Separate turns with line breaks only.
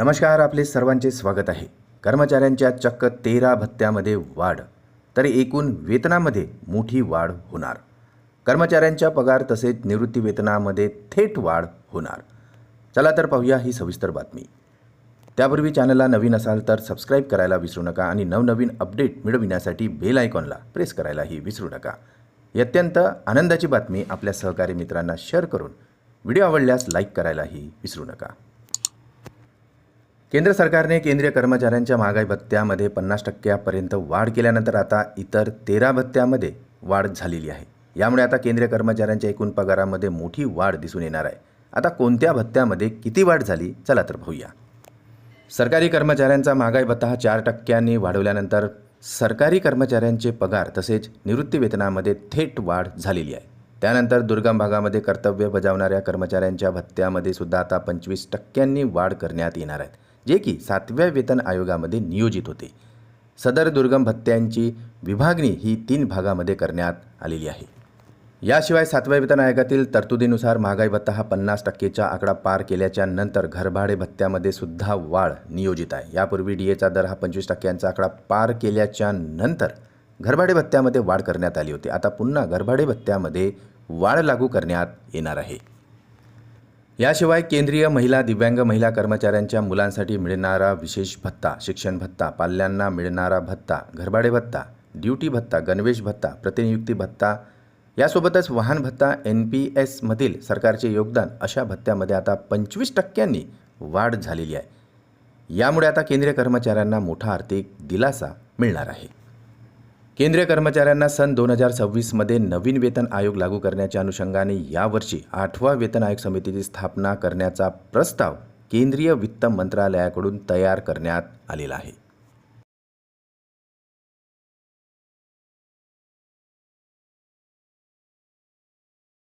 नमस्कार आपले सर्वांचे स्वागत आहे. कर्मचाऱ्यांच्या चक्क तेरा भत्त्यामध्ये वाढ तर एकूण वेतनामध्ये मोठी वाढ होणार. कर्मचाऱ्यांच्या पगार तसेच निवृत्ती वेतनामध्ये थेट वाढ होणार. चला तर पाहूया ही सविस्तर बातमी. त्यापूर्वी चॅनलला नवीन असाल तर सबस्क्राईब करायला विसरू नका आणि नवनवीन अपडेट मिळविण्यासाठी बेल आयकॉनला प्रेस करायलाही विसरू नका. ही अत्यंत आनंदाची बातमी आपल्या सहकारी मित्रांना शेअर करून व्हिडिओ आवडल्यास लाईक करायलाही विसरू नका. केंद्र सरकारने केंद्रीय कर्मचाऱ्यांच्या महागाई भत्त्यामध्ये पन्नास टक्क्यापर्यंत वाढ केल्यानंतर आता इतर तेरा भत्त्यामध्ये वाढ झालेली आहे. यामुळे आता केंद्रीय कर्मचाऱ्यांच्या एकूण पगारामध्ये मोठी वाढ दिसून येणार आहे. आता कोणत्या भत्त्यामध्ये किती वाढ झाली चला तर पाहूया. सरकारी कर्मचाऱ्यांचा महागाई भत्ता हा चार टक्क्यांनी वाढवल्यानंतर सरकारी कर्मचाऱ्यांचे पगार तसेच निवृत्तीवेतनामध्ये थेट वाढ झालेली आहे. त्यानंतर दुर्गम भागामध्ये कर्तव्य बजावणाऱ्या कर्मचाऱ्यांच्या भत्त्यामध्ये सुद्धा आता पंचवीस टक्क्यांनी वाढ करण्यात येणार आहेत जे की सातव्या वेतन आयोगामध्ये नियोजित होते. सदर दुर्गम भत्त्यांची विभागणी ही तीन भागामध्ये करण्यात आलेली आहे. याशिवाय सातव्या वेतन आयोगातील तरतुदीनुसार महागाई भत्ता हा पन्नास टक्केचा आकडा पार केल्याच्यानंतर घरभाडे भत्त्यामध्ये सुद्धा वाढ नियोजित आहे. यापूर्वी डी एचा दर हा पंचवीस टक्क्यांचा आकडा पार केल्याच्यानंतर घरभाडे भत्त्यामध्ये वाढ करण्यात आली होती. आता पुन्हा घरभाडे भत्त्यामध्ये वाढ लागू करण्यात येणार आहे. याशिवाय केंद्रीय महिला दिव्यांग महिला कर्मचाऱ्यांच्या मुलांसाठी मिळणारा विशेष भत्ता शिक्षण भत्ता पाल्यांना मिळणारा भत्ता घरभाडे भत्ता ड्युटी भत्ता गणवेश भत्ता प्रतिनियुक्ती भत्ता यासोबतच वाहन भत्ता एन पी एसमधील सरकारचे योगदान अशा भत्त्यामध्ये आता पंचवीस टक्क्यांनी वाढ झालेली आहे. यामुळे आता केंद्रीय कर्मचाऱ्यांना मोठा आर्थिक दिलासा मिळणार आहे. केंद्रीय कर्मचाऱ्यांना सन दोन हजार सव्वीसमध्ये नवीन वेतन आयोग लागू करण्याच्या अनुषंगाने यावर्षी आठवा वेतन आयोग समितीची स्थापना करण्याचा प्रस्ताव केंद्रीय वित्त मंत्रालयाकडून तयार करण्यात आलेला आहे.